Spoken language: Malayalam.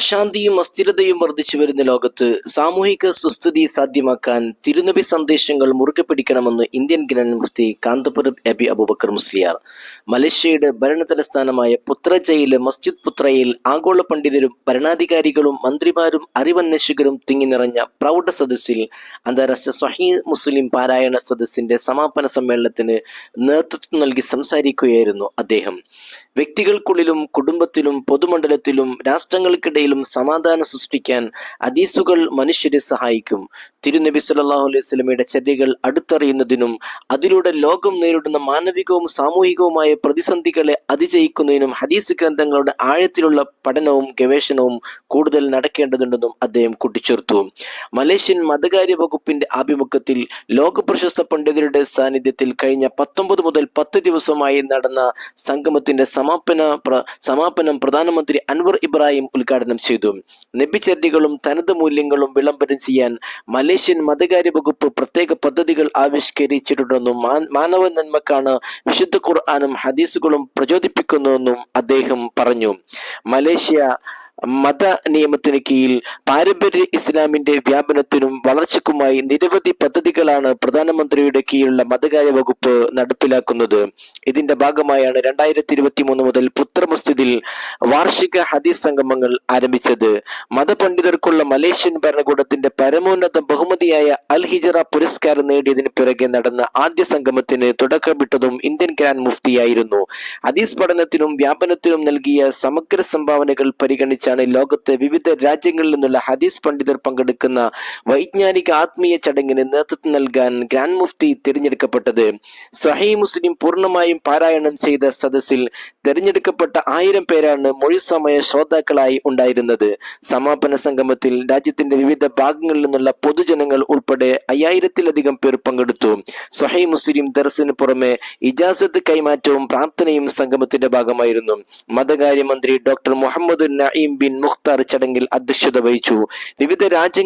അശാന്തിയും അസ്ഥിരതയും വർദ്ധിച്ചു വരുന്ന ലോകത്ത് സാമൂഹിക സുസ്ഥിതി സാധ്യമാക്കാൻ തിരുനബി സന്ദേശങ്ങൾ മുറുകെ പിടിക്കണമെന്ന് ഇന്ത്യൻ ഗ്രാൻഡ് മുഫ്തി കാന്തപുരം എബി അബുബക്കർ മുസ്ലിയാർ. മലേഷ്യയുടെ ഭരണ തലസ്ഥാനമായ പുത്രജയിലെ മസ്ജിദ് പുത്രയിൽ ആഗോള പണ്ഡിതരും ഭരണാധികാരികളും മന്ത്രിമാരും അറിവന്വേഷകരും തിങ്ങി നിറഞ്ഞ പ്രൗഢ സദസ്സിൽ അന്താരാഷ്ട്ര സ്വഹീ മുസ്ലിം പാരായണ സദസ്സിന്റെ സമാപന സമ്മേളനത്തിന് നേതൃത്വം നൽകി സംസാരിക്കുകയായിരുന്നു അദ്ദേഹം. വ്യക്തികൾക്കുള്ളിലും കുടുംബത്തിലും പൊതുമണ്ഡലത്തിലും രാഷ്ട്രങ്ങൾക്കിടയിലും സമാധാനം സൃഷ്ടിക്കാൻ ഹദീസുകൾ മനുഷ്യരെ സഹായിക്കും. തിരുനബി സല്ലാഹു അലൈഹി വസല്ലമയുടെ ചര്യകൾ അടുത്തറിയുന്നതിനും അതിലൂടെ ലോകം നേരിടുന്ന മാനവികവും സാമൂഹികവുമായ പ്രതിസന്ധികളെ അതിജയിക്കുന്നതിനും ഹദീസ് ഗ്രന്ഥങ്ങളുടെ ആഴത്തിലുള്ള പഠനവും ഗവേഷണവും കൂടുതൽ നടക്കേണ്ടതുണ്ടെന്നും അദ്ദേഹം കൂട്ടിച്ചേർത്തു. മലേഷ്യൻ മതകാര്യ വകുപ്പിന്റെ ആഭിമുഖ്യത്തിൽ ലോക പ്രശസ്ത പണ്ഡിതരുടെ സാന്നിധ്യത്തിൽ കഴിഞ്ഞ പത്തൊമ്പത് മുതൽ പത്ത് ദിവസമായി നടന്ന സംഗമത്തിന്റെ സമാപന സമാപനം പ്രധാനമന്ത്രി അൻവർ ഇബ്രാഹിം ഉദ്ഘാടനം ചെയ്തു. നബിചര്യകളും തനത് മൂല്യങ്ങളും വിളംബരം ചെയ്യാൻ മലേഷ്യൻ മതകാര്യ വകുപ്പ് പ്രത്യേക പദ്ധതികൾ ആവിഷ്കരിച്ചിട്ടുണ്ടെന്നും മാനവ നന്മക്കാണ് വിശുദ്ധ ഖുർആാനും ഹദീസുകളും പ്രചോദിപ്പിക്കുന്നതെന്നും അദ്ദേഹം പറഞ്ഞു. മലേഷ്യ മത നിയമത്തിന് കീഴിൽ പാരമ്പര്യ ഇസ്ലാമിന്റെ വ്യാപനത്തിനും വളർച്ചയ്ക്കുമായി നിരവധി പദ്ധതികളാണ് പ്രധാനമന്ത്രിയുടെ കീഴിലുള്ള മതകാര്യ വകുപ്പ് നടപ്പിലാക്കുന്നത്. ഇതിന്റെ ഭാഗമായാണ് രണ്ടായിരത്തി ഇരുപത്തി മൂന്ന് മുതൽ പുത്ര മസ്ജിദിൽ വാർഷിക ഹദീസ് സംഗമങ്ങൾ ആരംഭിച്ചത്. മതപണ്ഡിതർക്കുള്ള മലേഷ്യൻ ഭരണകൂടത്തിന്റെ പരമോന്നത ബഹുമതിയായ അൽ ഹിജറ പുരസ്കാരം നേടിയതിന് പിറകെ നടന്ന ആദ്യ സംഗമത്തിന് തുടക്കമിട്ടതും ഇന്ത്യൻ ഗ്രാൻഡ് മുഫ്തിയായിരുന്നു. ഹദീസ് പഠനത്തിനും വ്യാപനത്തിനും നൽകിയ സമഗ്ര സംഭാവനകൾ പരിഗണിച്ചാണ് ലോകത്തെ വിവിധ രാജ്യങ്ങളിൽ നിന്നുള്ള ഹദീസ് പണ്ഡിതർ പങ്കെടുക്കുന്ന വൈജ്ഞാനിക ആത്മീയ ചടങ്ങിന് നേതൃത്വം നൽകാൻ ഗ്രാൻഡ് മുഫ്തി തിരഞ്ഞെടുക്കപ്പെട്ടത്. സഹി മുസ്ലിം പൂർണമായും പാരായണം ചെയ്ത സദസ്സിൽ തിരഞ്ഞെടുക്കപ്പെട്ട ആയിരം പേരാണ് മൊഴി സമയ ശ്രോതാക്കളായി ഉണ്ടായിരുന്നത്. സമാപന സംഗമത്തിൽ രാജ്യത്തിന്റെ വിവിധ ഭാഗങ്ങളിൽ നിന്നുള്ള പൊതുജനങ്ങൾ ഉൾപ്പെടെ അയ്യായിരത്തിലധികം പേർ പങ്കെടുത്തു. സഹൈ മുസ്ലിം ദർസിന് പുറമെ ഇജാസത്ത് കൈമാറ്റവും പ്രാർത്ഥനയും സംഗമത്തിന്റെ ഭാഗമായിരുന്നു. മതകാര്യമന്ത്രി doctor Muhammad Naeem bin Mukhtar ചടങ്ങിൽ അധ്യക്ഷത വഹിച്ചു. വിവിധ രാജ്യങ്ങൾ